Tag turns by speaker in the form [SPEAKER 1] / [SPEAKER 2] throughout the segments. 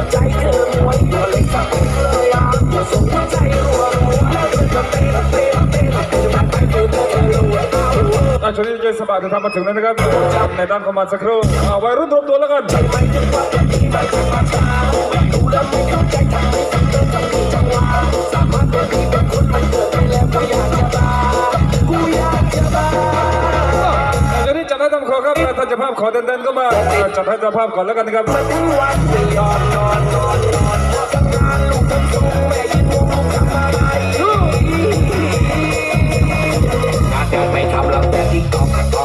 [SPEAKER 1] อไว้ตัวเล็สักเเลยอะงหัวใจแล้วเธอจะเต้นตั้นเต้นไปเธอรู่ชนิดเจสบายที่ทำมาถึงแล้วนะครับ
[SPEAKER 2] ในด้านของมาสักครู่วัยรุ่นรวมตัวแล้วกัน ภาพขอเดินๆก็มาจัดให้สภาพก่อนแล้วกันนะครับไม่ทำแล้วแต่ที่ตอบ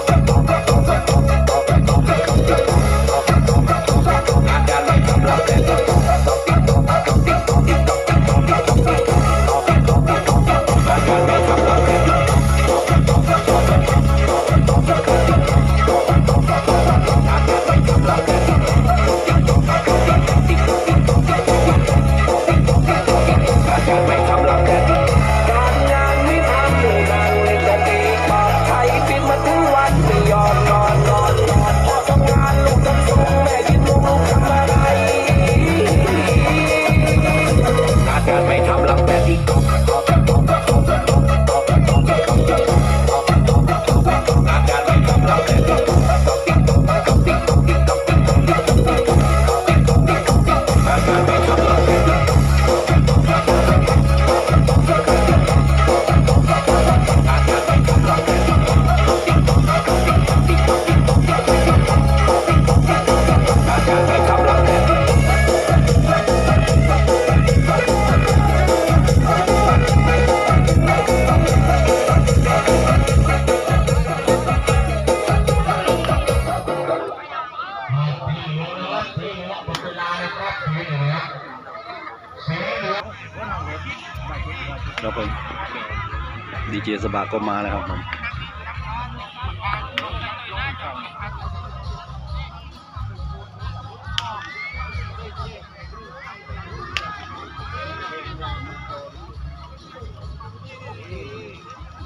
[SPEAKER 3] ครับผมดีเจสบาก็มาแล้วครับผม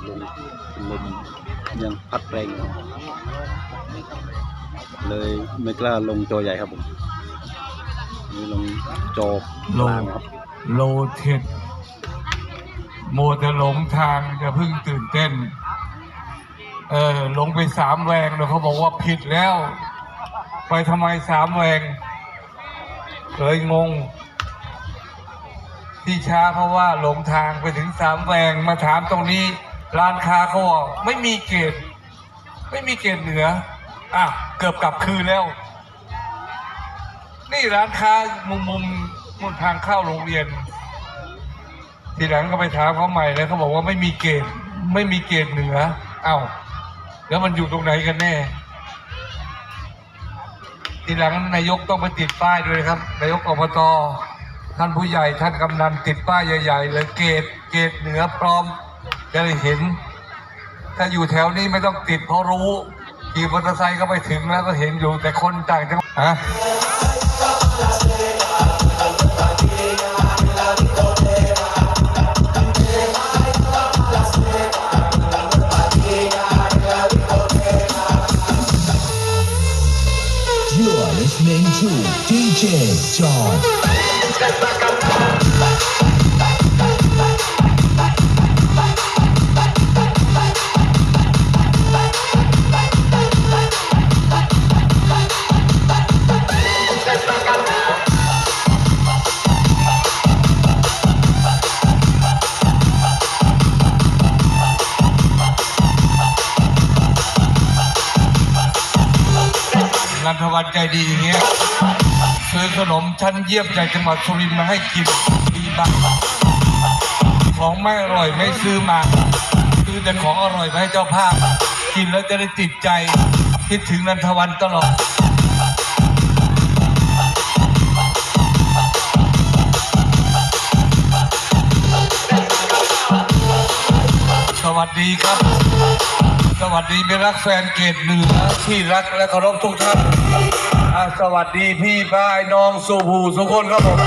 [SPEAKER 3] ลมลมยังพัดแรงเลยไม่กล้าลงจอใหญ่ครับผมนี่ลงจอ
[SPEAKER 4] โล
[SPEAKER 3] งครับ
[SPEAKER 4] โลเทด โมจะหลงทางจะพิ่งตื่นเต้น เออหลงไปสามแวงแล้วเขาบอกว่าผิดแล้ว ไปทำไมสามแวงเลยงง ที่ช้าเพราะว่าหลงทางไปถึงสามแวงมาถามตรงนี้ ร้านค้าเขาบอกไม่มีเกตไม่มีเกตเหนืออะเกือบกลับคืนแล้ว นี่ร้านค้ามุมมุมมุมทางเข้าโรงเรียน ทีหลังก็ไปถามเขาใหม่แล้วเขาบอกว่าไม่มีเกตไม่มีเกตเหนือ เอ้าแล้วมันอยู่ตรงไหนกันแน่ ทีหลังนายกต้องไปติดป้ายด้วยครับ นายกอบตท่านผู้ใหญ่ท่านกำนันติดป้ายใหญ่ๆเลยเกตเกตเหนือพร้อมจะได้เห็น ถ้าอยู่แถวนี้ไม่ต้องติดเพราะรู้ขี่มอเตอร์ไซค์ก็ไปถึงแล้วก็เห็นอยู่แต่คนต่างจังหวัดฮะ
[SPEAKER 5] DJ John.
[SPEAKER 4] นันทวันใจดีอย่างเงี้ยซื้อขนมชั้นเยี่ยมจากจังหวัดสุรินทร์มาให้กินดีมากของไม่อร่อยไม่ซื้อมาซื้อแต่ของอร่อยมาให้เจ้าภาพ กินแล้วจะได้ติดใจคิดถึงนันทวันตลอดสวัสดีครับ สวัสดีไม่รักแฟนเกตเหนือที่รักและเคารพทุกท่านสวัสดีพี่ป้ายน้องสุภูสุคนครับผม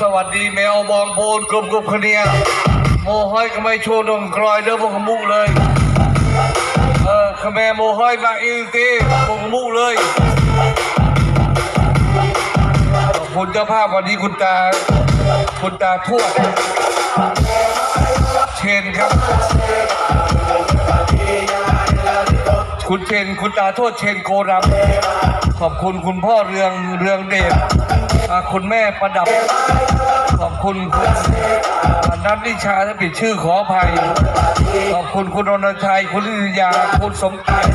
[SPEAKER 4] สวัสดีแมวบองโพนกลุ่มกลุ่มคเนียโมห้อยก็ไม่โชว์นมกรอยเด้อพวกขมุกเลยเออขแมโมห้อยมาอิงตีพวกขมุกเลยขอบคุณเจ้าภาพวันนี้คุณตา คุณตาทวดเชนครับ คุณเชนคุณตาโทวดเชนโกรำขอบคุณคุณพ่อเรืองเรืองเดชคุณแม่ประดับ ขอบคุณคุณนัทนิชาถ้าผิดชื่อขออภัย ขอบคุณคุณรณชัย คุณลิยาคุณสมเกียรติ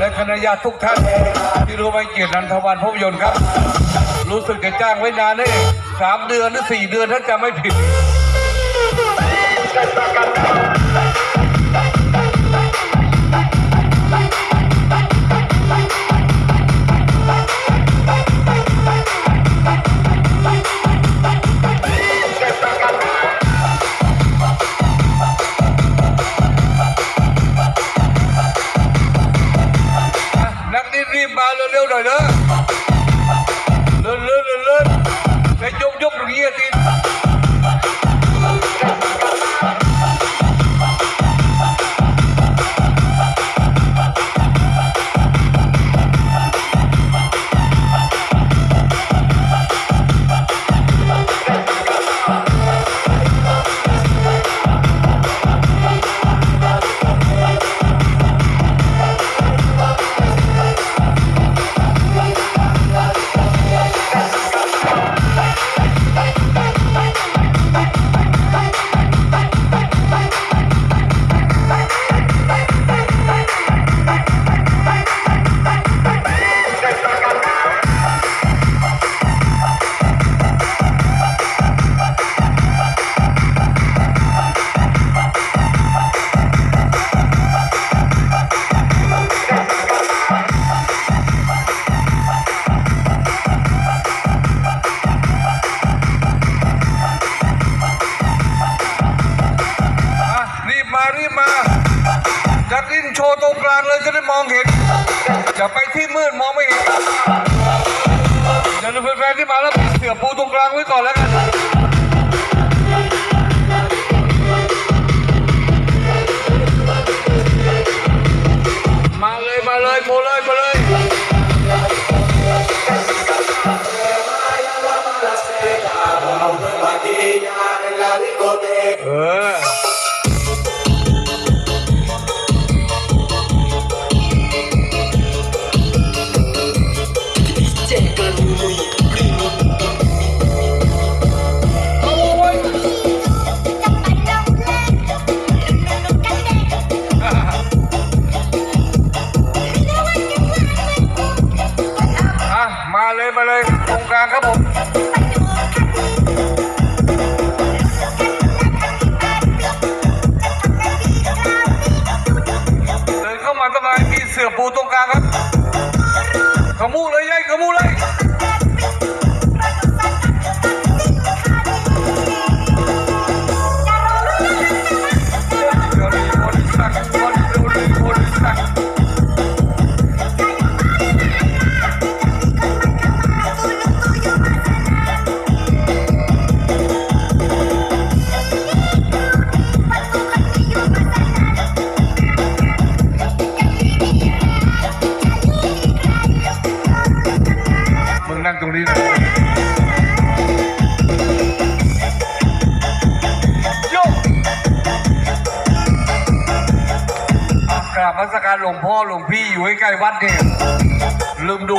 [SPEAKER 4] และคณะญาติทุกท่าน ที่รู้ไว้เกียรตินันทวันภาพยนตร์ครับ รู้สึกจะจ้างไว้นานนี่สามเดือนหรือสี่เดือนถ้าจำไม่ผิด นักดิ้นโชว์ตรงกลางเลยจะได้มองเห็นอย่าไปที่มืดมองไม่เห็นเดี๋ยวแฟนๆที่มาแล้วเสือปูตรงกลางไว้ก่อนแล้วกัน พ่อหลวงพี่อยู่ใกล้ๆวัดเนี่ยลืมดู